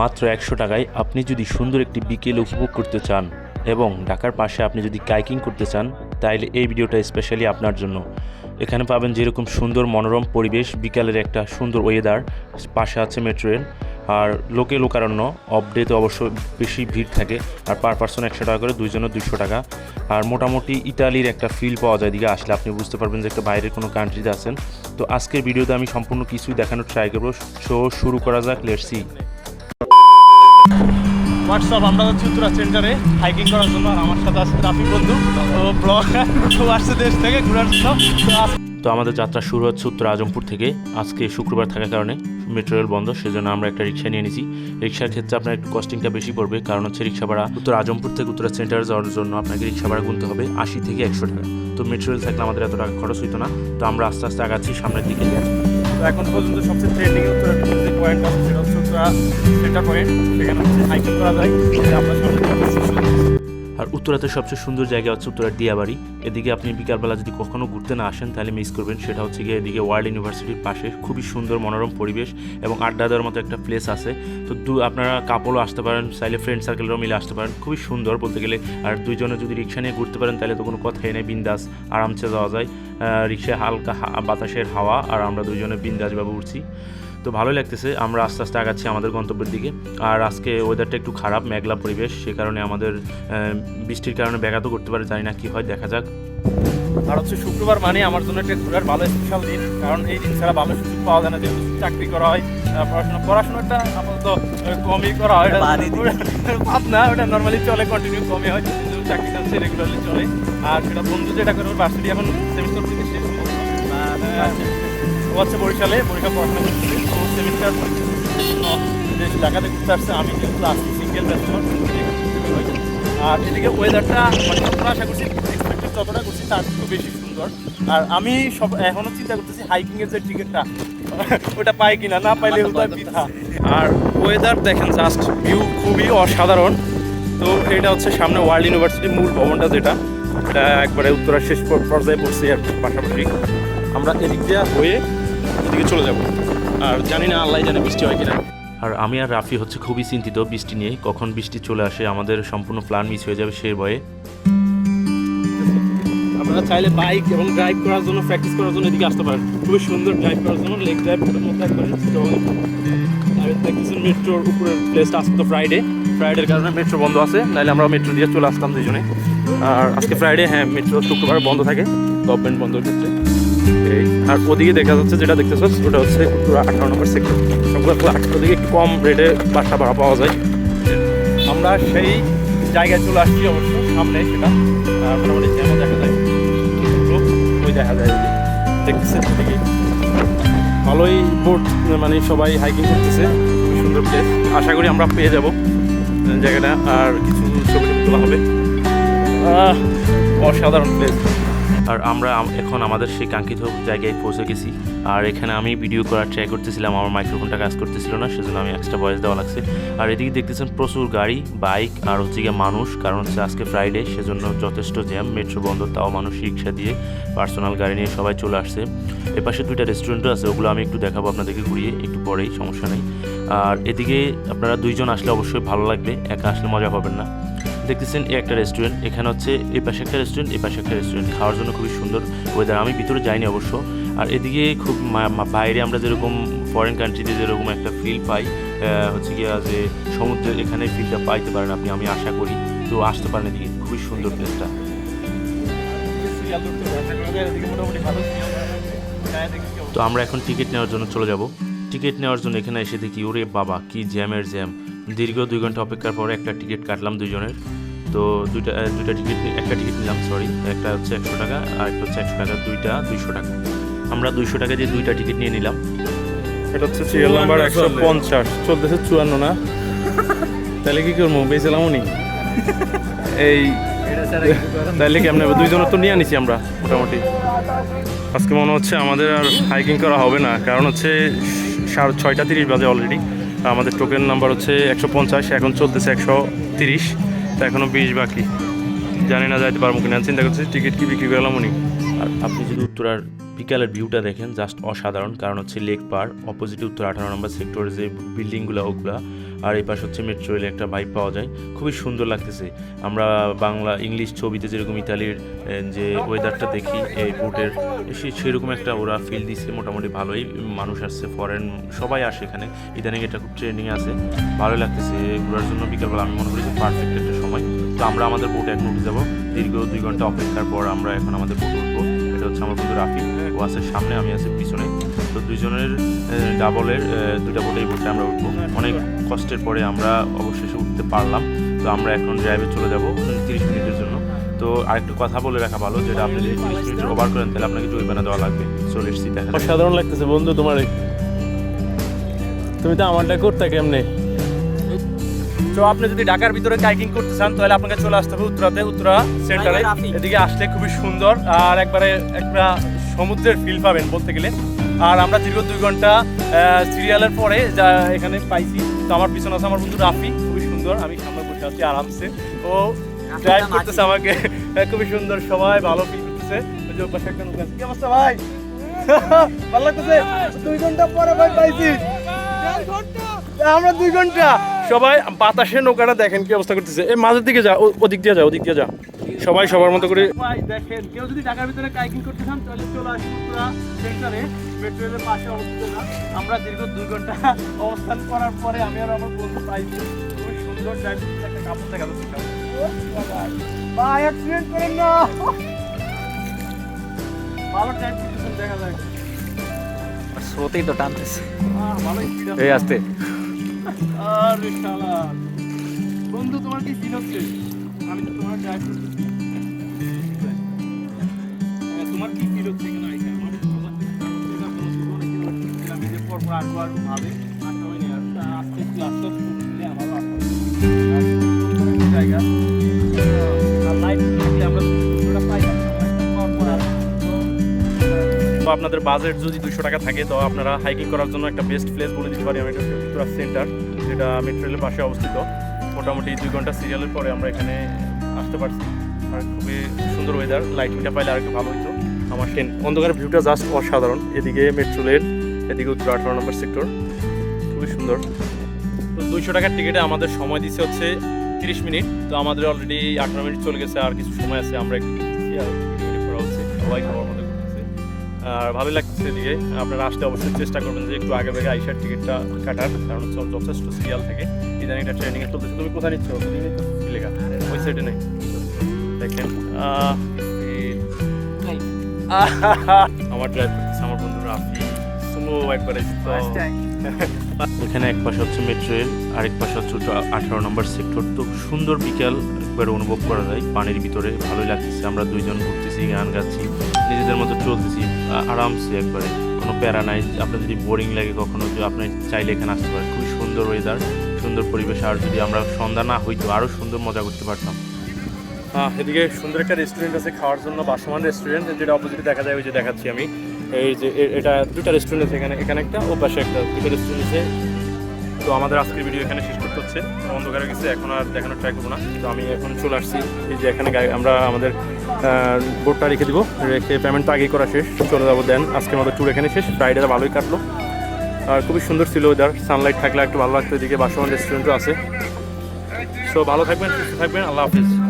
মাত্র একশো টাকায় আপনি যদি সুন্দর একটি বিকেল উপভোগ করতে চান এবং ঢাকার পাশে আপনি যদি কাইকিং করতে চান তাহলে এই ভিডিওটা স্পেশালি আপনার জন্য। এখানে পাবেন যেরকম সুন্দর মনোরম পরিবেশ, বিকালের একটা সুন্দর ওয়েদার পাশে আছে মেট্রো রেল আর লোকে লোকারণ্য অফ ডেতে অবশ্য বেশি ভিড় থাকে, আর পার পার্সন একশো টাকা করে, দুইজনের দুশো টাকা। আর মোটামুটি ইতালির একটা ফিল পাওয়া যায় দিকে আসলে, আপনি বুঝতে পারবেন যে একটা বাইরের কোনো কান্ট্রিতে আছেন। তো আজকের ভিডিওতে আমি সম্পূর্ণ কিছুই দেখানোর ট্রাই করব। শো শুরু করা যাক লেটসি হোয়াটসঅ্যাপ আমরা যাচ্ছি উত্তরা সেন্টারে হাইকিং করার জন্য আর আমার সাথে আছে রাফি বন্ধু। ও ব্লগার ও আসছে দেশ থেকে ঘোরার জন্য। তো আমাদের যাত্রা শুরু হচ্ছে উত্তর আজমপুর থেকে। আজকে শুক্রবার থাকার কারণে মেট্রো রেল বন্ধ সেজন্য আমরা একটা রিক্সা নিয়ে নিয়েছি রিক্সার ক্ষেত্রে আপনার একটু কস্টিংটা বেশি পড়বে কারণ হচ্ছে রিক্সা ভাড়া উত্তর আজমপুর থেকে উত্তরা সেন্টারে যাওয়ার জন্য আপনাকে রিক্সা ভাড়া গুনতে হবে আশি থেকে একশো টাকা। তো মেট্রো রেল থাকলে আমাদের এত টাকা খরচ হইতো না। তো আমরা আস্তে আস্তে আগাচ্ছি সামনের দিকে তো এখন পর্যন্ত সবচেয়ে ট্রেন্ডিং উত্তরা পয়েন্ট সেটা হচ্ছে আর উত্তরাতে সবচেয়ে সুন্দর জায়গা হচ্ছে উত্তরার দিয়াবাড়ি। এদিকে আপনি বিকালবেলা যদি কখনো ঘুরতে না আসেন, তাহলে মিস করবেন। সেটা হচ্ছে গিয়ে এদিকে ওয়ার্ল্ড ইউনিভার্সিটির পাশে। খুবই সুন্দর মনোরম পরিবেশ এবং আড্ডা দেওয়ার মতো একটা প্লেস আছে। তো দু, আপনারা কাপড়ও আসতে পারেন, চাইলে ফ্রেন্ড সার্কেলও মিলে আসতে পারেন। খুবই সুন্দর বলতে গেলে। আর দুইজনে যদি রিক্সা নিয়ে ঘুরতে পারেন, তাহলে তো কোনো কথাই নেই, বিন্দাস, আরামসে যাওয়া যায়। রিক্সায় হালকা বাতাসের হাওয়া, আর আমরা দুইজনে বিন্দাসভাবে উঠছি। তো ভালোই লাগতেছে। আমরা আস্তে আস্তে আগাচ্ছি আমাদের গন্তব্যের দিকে। আর আজকে ওয়েদারটা একটু খারাপ মেঘলা পরিবেশ সে কারণে আমাদের বৃষ্টির কারণে ব্যাঘাতও করতে পারে জানি না কি হয় দেখা যাক। আর হচ্ছে শুক্রবার মানে আমার জন্য একটা ঘোরার ভালো স্পেশাল দিন কারণ এই দিন ছাড়া ভালো সুযোগ পাওয়া যায় না যেহেতু চাকরি করা হয় পড়াশোনা পড়াশোনাটা আপাতত কমই করা হয়। ভাব না ওটা নর্মালি চলে কন্টিনিউ কমই হয় কিন্তু চাকরিটা হচ্ছে রেগুলারলি চলে। আর সেটা বন্ধু যেটা করে ভার্সিটি এখন সেমিস্টার থেকে শেষ হচ্ছে বরিশালে বরিশাল পড়াশোনা করতেছে তো সেমিস্টার যে ঢাকাতে ঘুরতে আসছে আমি যেহেতু আসছি সিঙ্গেল ব্যাচেলর আর এদিকে ওয়েদারটা মানে যতটা আশা করছি এক্সপেক্টেড যতটা করছি তার থেকে বেশি সুন্দর আর আমি সব এখনও চিন্তা করতেছি হাইকিং এর যে টিকিটটা ওটা পাই কিনা না পাইলে পিঠা আর ওয়েদার দেখেন জাস্ট ভিউ খুবই অসাধারণ তো এটা হচ্ছে সামনে ওয়ার্ল্ড ইউনিভার্সিটি মূল ভবনটা যেটা এটা একবারে উত্তরার শেষ পর্যায়ে পড়ছে আর পাশাপাশি আমরা এদিক দিয়ে হয়ে ওদিকে চলে যাব। আর জানি না আল্লাহ জানে বৃষ্টি হয় কিনা। আর আমি আর রাফি হচ্ছে খুবই চিন্তিত বৃষ্টি নিয়ে কখন বৃষ্টি চলে আসে আমাদের সম্পূর্ণ প্ল্যান মিস হয়ে যাবে সেই ভয়ে। আপনারা চাইলে বাইক এবং ড্রাইভ করার জন্য প্র্যাকটিস করার জন্য এদিকে আসতে পারেন। খুবই সুন্দর ড্রাইভ করার জন্য লেগ ড্রাইভ করার মতো একবারে দেখতেছেন মেট্রোর উপরের প্লেসটা আজকে তো ফ্রাইডে ফ্রাইডের কারণে মেট্রো বন্ধ আছে নাহলে আমরা মেট্রো দিয়ে চলে আসতাম দুজনে। আর আজকে ফ্রাইডে হ্যাঁ মেট্রো শুক্রবার বন্ধ থাকে গভর্নমেন্ট বন্ধ ক্ষেত্রে এই, আর ওদিকে দেখা যাচ্ছে, যেটা দেখতেছ ওটা হচ্ছে আঠারো নম্বর সেক্টর সবগুলো ফ্ল্যাট ওদিকে একটু কম রেটে বাসা ভাড়া পাওয়া যায়। আমরা সেই জায়গায় চলে আসছি অবশ্য, সামনে সেটা। মোটামুটি যেমন দেখা যায় ওই দেখা যায়। ওদিকে ভালোই বোট মানে সবাই হাইকিং করতেছে, খুবই সুন্দর প্লেস আশা করি আমরা পেয়ে যাব জায়গাটা, আর কিছু ছবি তোলা হবে। অসাধারণ প্লেস আর আমরা এখন আমাদের সেই কাঙ্ক্ষিত জায়গায় পৌঁছে গেছি। আর এখানে আমি ভিডিও করার ট্রাই করতেছিলাম, আমার মাইক্রোফোনটা কাজ করতেছিল না, সেজন্য আমি এক্সট্রা ভয়েস দেওয়া লাগছে। আর এদিকে দেখতেছেন প্রচুর গাড়ি বাইক আর হচ্ছে গিয়ে মানুষ, কারণ হচ্ছে আজকে ফ্রাইডে সেজন্য যথেষ্ট জ্যাম মেট্রো বন্ধ, তাও মানুষ রিক্সা দিয়ে পার্সোনাল গাড়ি নিয়ে সবাই চলে আসছে। এপাশে দুইটা রেস্টুরেন্টও আছে, ওগুলো আমি একটু দেখাবো আপনাদেরকে ঘুরিয়ে, একটু পরেই, সমস্যা নেই। আর এদিকে আপনারা দুইজন আসলে অবশ্যই ভালো লাগবে, একা আসলে মজা পাবেন না। দেখতেছেন এই একটা রেস্টুরেন্ট এখানে হচ্ছে এই পাশে একটা রেস্টুরেন্ট এই পাশে একটা রেস্টুরেন্ট খাওয়ার জন্য খুবই সুন্দর ওয়েদার আমি ভিতরে যাইনি অবশ্য। আর এদিকে খুব বাইরে আমরা যেরকম ফরেন কান্ট্রিতে যেরকম একটা ফিল পাই হচ্ছে গিয়া যে সমুদ্রের এখানে ফিলটা পাইতে পারেন আপনি, আমি আশা করি। তো আসতে পারেন এদিকে, খুবই সুন্দর প্লেসটা। তো আমরা এখন টিকিট নেওয়ার জন্য চলে যাব। টিকিট নেওয়ার জন্য এখানে এসে দেখি, ওরে বাবা, কি জ্যামের জ্যাম দীর্ঘ দুই ঘণ্টা অপেক্ষার পরে একটা টিকিট কাটলাম দুজনের তো দুইটা দুইটা টিকিট একটা টিকিট নিলাম সরি একটা হচ্ছে একশো টাকা আর একটা হচ্ছে একশো টাকা দুইটা দুইশো টাকা। আমরা দুইশো টাকা দিয়ে দুইটা টিকিট নিয়ে নিলাম। এটা হচ্ছে সিরিয়াল নাম্বার একশো পঞ্চাশ। চলতেছে চুয়ান্ন না? তাহলে কি করব? বেছিলাম উনি। এই তাহলে কি আমরা দুইজনের তো নিয়ে আনিছি আমরা মোটামুটি। আজকে মনে হচ্ছে আমাদের আর হাইকিং করা হবে না। কারণ হচ্ছে সাড়ে ছয়টা তিরিশ বাজে অলরেডি আমাদের টোকেন নাম্বার হচ্ছে একশো পঞ্চাশ এখন চলতেছে একশো তিরিশ। তা এখনও বিশ বাকি। জানি না যাইতে পারব কিনা। চিন্তা করছি টিকিট কি বিক্রি করলাম উনি। আর আপনি যদি উত্তরার বিকালের ভিউটা দেখেন জাস্ট অসাধারণ। কারণ হচ্ছে লেক পার অপোজিটে উত্তর আঠারো নম্বর সেক্টরে যে বিল্ডিংগুলো ওগুলা, আর এই পাশে হচ্ছে মেট্রো রেলে একটা ভাইব পাওয়া যায়। খুবই সুন্দর লাগতেছে। আমরা বাংলা, ইংলিশ ছবিতে যেরকম ইতালির যে ওয়েদারটা দেখি, এই বোটের সেরকম একটা ওরা ফিল দিচ্ছে মোটামুটি ভালোই মানুষ আসছে ফরেন সবাই আসে এখানে। ইদানিং এটা খুব ট্রেন্ডিং আছে। ভালো লাগতেছে। ঘোরার জন্য বিকালবেলা আমি মনে করি যে পারফেক্ট একটা সময়। তো আমরা আমাদের বোটে এখন উঠে যাব। দীর্ঘ দুই ঘণ্টা অপেক্ষার পর আমরা এখন আমাদের বোট উঠবো। এটা হচ্ছে আমার বন্ধু রাফি। ও আছে সামনে, আমি আছি পিছনে। তো দুইজনের ডাবলের দুইটা বোটেই বোটে আমরা উঠবো। অনেক কষ্টের পরে আমরা অবশেষে উঠতে পারলাম। তো আমরা এখন ড্রাইভে চলে যাব তিরিশ মিনিটের জন্য। তো আরেকটু কথা বলে রাখা ভালো, যেটা আপনি যদি তিরিশ মিনিট ওভার করেন, তাহলে আপনাকে জরিমানা দেওয়া লাগবে। চলে এসেছি দেখা যাক। অসাধারণ লাগতেছে বন্ধু তোমার তুমি তো আমারটা করতে কেমনে? তো আপনি যদি ঢাকার ভিতরে কাইকিং করতে চান তাহলে আপনাকে চলে আসতে হবে উত্তরাতে উত্তরা সেন্টারে এদিকে আসলে খুবই সুন্দর আর একবারে একটা সমুদ্রের ফিল পাবেন বলতে গেলে। আর আমরা দীর্ঘ দুই ঘণ্টা সিরিয়ালের পরে যা এখানে পাইছি তো আমার পিছনে আছে আমার বন্ধু রাফি খুবই সুন্দর। আমি সামনে বসে আছি আরামসে। ও ড্রাইভ করতেছে আমাকে। খুবই সুন্দর সবাই ভালো ফিল করতেছে। ওই যে পাশে একটা নৌকা কি অবস্থা ভাই? ভালো লাগতেছে? দুই ঘণ্টা পরে ভাই পাইছি। আমরা দুই ঘণ্টা। সবাই বাতাসে নৌকাটা দেখেন কি অবস্থা করতেছে। এই মাঝের দিকে যা ওদিক দিয়ে যা ওদিক দিয়ে যা। সবাই সবার মতো করে দেখেন কেউ যদি ঢাকার ভিতরে কাইকিং করতে চান তাহলে চলে আসুন পুরা মেট্রো রেলের পাশে অবস্থিত না। আমরা দীর্ঘ দুই ঘণ্টা অবস্থান করার পরে আমি আর আমার বন্ধু পাইছি খুবই সুন্দর ড্রাইভ একটা কাপড় দেখা যাচ্ছে ভাই অ্যাক্সিডেন্ট করেন না। ভালো দেখা যায়। স্রোতেই তো টানতেছে। এই আসতে। আরে শালা। বন্ধু, তোমার কি ফিল হচ্ছে? আমি তো তোমার তোমার কি হচ্ছে কোনো আর, জায়গা। আপনাদের বাজেট যদি দুশো টাকা থাকে, তো আপনারা হাইকিং করার জন্য একটা বেস্ট প্লেস বলে দিতে পারি আমি হচ্ছে সেন্টার যেটা মেট্রো রেলের পাশে অবস্থিত। মোটামুটি দুই ঘণ্টা সিরিয়ালের পরে আমরা এখানে আসতে পারছি। আর খুবই সুন্দর ওয়েদার লাইটিংটা পাইলে আর একটু ভালো হতো আমার ট্রেন অন্ধকারের ভিউটা জাস্ট অসাধারণ। এদিকে মেট্রো রেল এদিকে উত্তর আঠারো নম্বর সেক্টর খুবই সুন্দর। তো দুইশো টাকার টিকিটে আমাদের সময় দিচ্ছে হচ্ছে তিরিশ মিনিট। তো আমাদের অলরেডি আঠারো মিনিট চলে গেছে, আর কিছু সময় আছে, আমরা একটু সবাই খাবার মতো আর ভালো লাগছে এদিকে। আপনারা আসতে অবশ্যই চেষ্টা করবেন যে একটু আগে আগে আইসার টিকিটটা কাটার কারণ হচ্ছে যথেষ্ট সিরিয়াল থেকে। ইদানিং একটা ট্রেনিং এ চলতেছে। তুমি কোথায় নিচ্ছ? তুমি লেখা ওই সাইডে নেই। দেখেন আমার ড্রাইভ করতেছে। আমার বন্ধু রাফি স্লো একবারে এখানে এক পাশে হচ্ছে মেট্রো রেল আরেক পাশে হচ্ছে আঠারো নম্বর সেক্টর তো সুন্দর বিকাল একবার অনুভব করা যায় পানির ভিতরে। ভালোই লাগতেছে। আমরা দুইজন ঘুরতেছি গান গাচ্ছি। নিজেদের মতো চলতেছি আরামসে একবারে। কোনো প্যারা নাই, আপনার যদি বোরিং লাগে কখনো আপনি চাইলে এখানে আসতে পারেন। খুবই সুন্দর ওয়েদার সুন্দর পরিবেশ, আর যদি আমরা সন্ধ্যা না হইতো আরও সুন্দর মজা করতে পারতাম। এদিকে সুন্দর একটা রেস্টুরেন্ট আছে, খাওয়ার জন্য বাসমান রেস্টুরেন্ট যেটা অপোজিটে দেখা যায়, ওই যে দেখাচ্ছি আমি। এই যে এটা দুটা রেস্টুরেন্ট আছে এখানে এখানে একটা, ও পাশে একটা দুটো রেস্টুরেন্ট আছে। তো আমাদের আজকের ভিডিও এখানে শেষ করতে হচ্ছে। অন্ধকারে গেছে, এখন আর দেখানোর ট্রাই করব না। তো আমি এখন চলে আসছি। এই যে এখানে আমরা আমাদের বোর্ডটা রেখে দিব। রেখে পেমেন্টটা আগেই করা শেষ। চলে যাব দেন আজকে মতো ট্যুর এখানে শেষ। ফ্রাইডেটা ভালোই কাটলো। আর খুবই সুন্দর ছিল ওয়েদার সানলাইট থাকলে একটু ভালো লাগতো। এদিকে বাসমান রেস্টুরেন্টও আছে। সো ভালো থাকবেন, সুস্থ থাকবেন। আল্লাহ হাফিজ।